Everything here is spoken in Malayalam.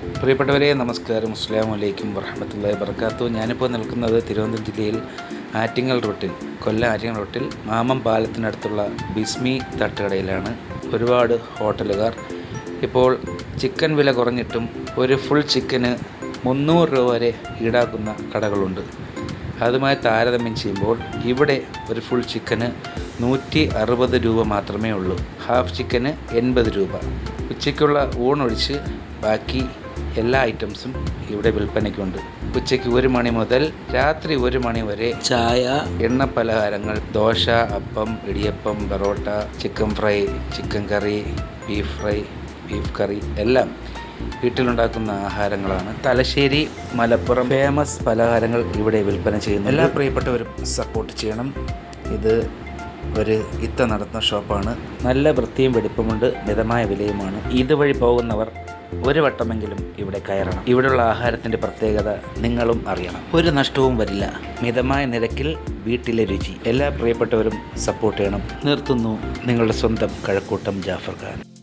പ്രിയപ്പെട്ടവരെ നമസ്കാരം. അസ്സാം വലൈക്കും വർഹമത്തല്ലാ വർക്കാത്തു ഞാനിപ്പോൾ നിൽക്കുന്നത് തിരുവനന്തപുരം ജില്ലയിൽ ആറ്റിങ്ങൽ റോട്ടിൽ കൊല്ലം ആറ്റിങ്ങൽ റൂട്ടിൽ മാമം പാലത്തിനടുത്തുള്ള ബിസ്മി തട്ടുകടയിലാണ് ഒരുപാട് ഹോട്ടലുകാർ. ഇപ്പോൾ ചിക്കൻ വില കുറഞ്ഞിട്ടും ഒരു ഫുൾ ചിക്കന് മുന്നൂറ് രൂപ വരെ ഈടാക്കുന്ന കടകളുണ്ട്. അതുമായി താരതമ്യം ചെയ്യുമ്പോൾ ഇവിടെ ഒരു ഫുൾ ചിക്കന് നൂറ്റി അറുപത് രൂപ മാത്രമേ ഉള്ളൂ. ഹാഫ് ചിക്കന് എൺപത് രൂപ. ഉച്ചയ്ക്കുള്ള ഊണൊഴിച്ച് ബാക്കി എല്ലാ ഐറ്റംസും ഇവിടെ വിൽപ്പനയ്ക്കുണ്ട്. ഉച്ചയ്ക്ക് ഒരു മണി മുതൽ രാത്രി ഒരു മണി വരെ ചായ എണ്ണ പലഹാരങ്ങൾ dosa appam idiyappam porotta chicken fry chicken curry beef fry beef curry എല്ലാം വീട്ടിലുണ്ടാക്കുന്ന ആഹാരങ്ങളാണ്. തലശ്ശേരി മലപ്പുറം ഫേമസ് പലഹാരങ്ങൾ ഇവിടെ വിൽപ്പന ചെയ്യുന്നു എല്ലാ പ്രിയപ്പെട്ടവരും സപ്പോർട്ട് ചെയ്യണം. ഇത് ഒരു ഇത്ത നടത്തുന്ന ഷോപ്പാണ്. നല്ല വൃത്തിയും വെടിപ്പുമുണ്ട് മിതമായ വിലയുമാണ്. ഇതുവഴി പോകുന്നവർ ഒരു വട്ടമെങ്കിലും ഇവിടെ കയറണം. ഇവിടെയുള്ള ആഹാരത്തിന്റെ പ്രത്യേകത നിങ്ങളും അറിയണം. ഒരു നഷ്ടവും വരില്ല. മിതമായ നിരക്കിൽ വീട്ടിലെ രുചി. എല്ലാ പ്രിയപ്പെട്ടവരും സപ്പോർട്ട് ചെയ്യണം. നിർത്തുന്നു നിങ്ങളുടെ സ്വന്തം കഴക്കൂട്ടം ജാഫർ ഖാൻ